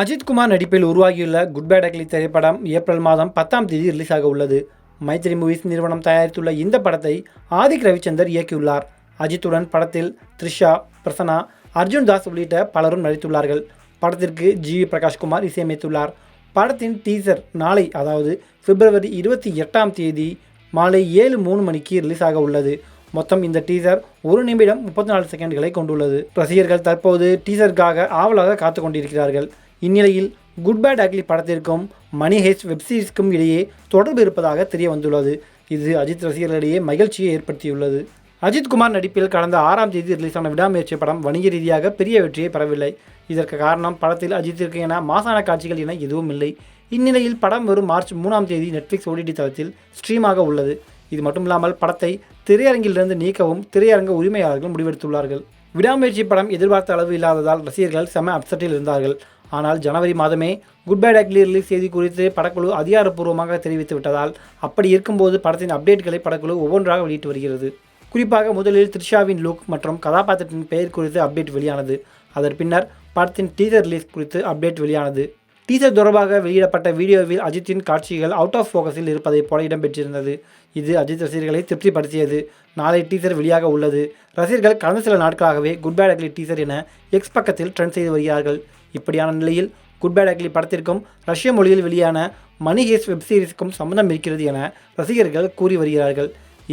அஜித்குமார் நடிப்பில் உருவாகியுள்ள good bad ugly திரைப்படம் ஏப்ரல் மாதம் பத்தாம் தேதி ரிலீஸ் ஆக உள்ளது. மைத்ரி மூவிஸ் நிறுவனம் தயாரித்துள்ள இந்த படத்தை ஆதிக் ரவிச்சந்தர் இயக்கியுள்ளார். அஜித்துடன் படத்தில் த்ரிஷா பிரசன்னா அர்ஜுன் தாஸ் உள்ளிட்ட பலரும் நடித்துள்ளார்கள். படத்திற்கு ஜி. வி பிரகாஷ்குமார் இசையமைத்துள்ளார். படத்தின் டீசர் நாளை அதாவது பிப்ரவரி இருபத்தி எட்டாம் தேதி மாலை ஏழு மூணு மணிக்கு ரிலீஸ் ஆக உள்ளது. மொத்தம் இந்த டீசர் ஒரு நிமிடம் முப்பத்தி நாலு செகண்ட்களை கொண்டுள்ளது. ரசிகர்கள் தற்போது டீசருக்காக ஆவலாக காத்து கொண்டிருக்கிறார்கள். இந்நிலையில் குட் பேட் அக்லி படத்திற்கும் மணி ஹெச் வெப்சீரிஸ்க்கும் இடையே தொடர்பு இருப்பதாக தெரிய வந்துள்ளது. இது அஜித் ரசிகர்களிடையே மகிழ்ச்சியை ஏற்படுத்தியுள்ளது. அஜித் குமார் நடிப்பில் கடந்த ஆறாம் தேதி ரிலீஸான விடாமுயற்சி படம் வணிக ரீதியாக பெரிய வெற்றியை பெறவில்லை. இதற்கு காரணம் படத்தில் அஜித்திற்கு என மாசான காட்சிகள் என எதுவும் இல்லை. இந்நிலையில் படம் வரும் மார்ச் மூணாம் தேதி நெட்ஃப்ளிக்ஸ் ஓடிடி தளத்தில் ஸ்ட்ரீமாக உள்ளது. இது மட்டுமில்லாமல் படத்தை திரையரங்கிலிருந்து நீக்கவும் திரையரங்க உரிமையாளர்கள் முடிவெடுத்துள்ளார்கள். விடாமுயற்சி படம் எதிர்பார்த்த அளவு இல்லாததால் ரசிகர்கள் செம அப்செட்டில் இருந்தார்கள். ஆனால் ஜனவரி மாதமே குட் பை அக்லி ரிலீஸ் செய்தி குறித்து படக்குழு அதிகாரப்பூர்வமாக தெரிவித்து விட்டதால் அப்படி இருக்கும்போது படத்தின் அப்டேட்களை படக்குழு ஒவ்வொன்றாக வெளியிட்டு வருகிறது. குறிப்பாக முதலில் த்ரிஷாவின் லுக் மற்றும் கதாபாத்திரத்தின் பெயர் குறித்து அப்டேட் வெளியானது. அதன் பின்னர் படத்தின் டீசர் ரிலீஸ் குறித்து அப்டேட் வெளியானது. டீசர் தொடர்பாக வெளியிடப்பட்ட வீடியோவில் அஜித்தின் காட்சிகள் அவுட் ஆஃப் ஃபோக்கஸில் இருப்பதைப் போல இடம்பெற்றிருந்தது. இது அஜித் ரசிகர்களை திருப்திப்படுத்தியது. நாளை டீசர் வெளியாக உள்ளது. ரசிகர்கள் கடந்த சில நாட்களாகவே குட் பேட் அக்லி டீசர் என எக்ஸ் பக்கத்தில் ட்ரெண்ட் செய்து வருகிறார்கள். இப்படியான நிலையில் குட் பேட் அக்லி படத்திற்கும் ரஷ்ய மொழியில் வெளியான மணி ஹேஸ் வெப் சீரிஸுக்கும் சம்மந்தம் இருக்கிறது என ரசிகர்கள் கூறி வருகிறார்கள்.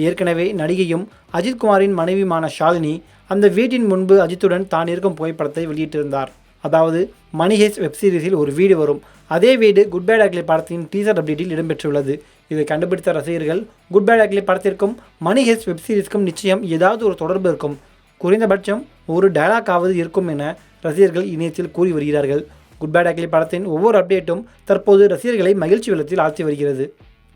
ஏற்கனவே நடிகையும் அஜித்குமாரின் மனைவியுமான ஷாலினி அந்த வீட்டின் முன்பு அஜித்துடன் தான் இருக்கும் புகைப்படத்தை வெளியிட்டிருந்தார். அதாவது மணி ஹேஸ் வெப் சீரிஸில் ஒரு வீடு வரும். அதே வீடு குட் பேட் அக்லி படத்தின் டீசர் அப்டேட்டில் இடம்பெற்றுள்ளது. இதை கண்டுபிடித்த ரசிகர்கள் குட் பேட் அக்லி படத்திற்கும் மணி ஹேஸ் வெப் நிச்சயம் ஏதாவது ஒரு தொடர்பு இருக்கும். குறைந்தபட்சம் ஒரு டயலாக்காவது இருக்கும் என ரசிகர்கள் இணையத்தில் கூறி வருகிறார்கள். குட் பேட் அக்லி படத்தின் ஒவ்வொரு அப்டேட்டும் தற்போது ரசிகர்களை மகிழ்ச்சி வெள்ளத்தில் ஆழ்த்தி வருகிறது.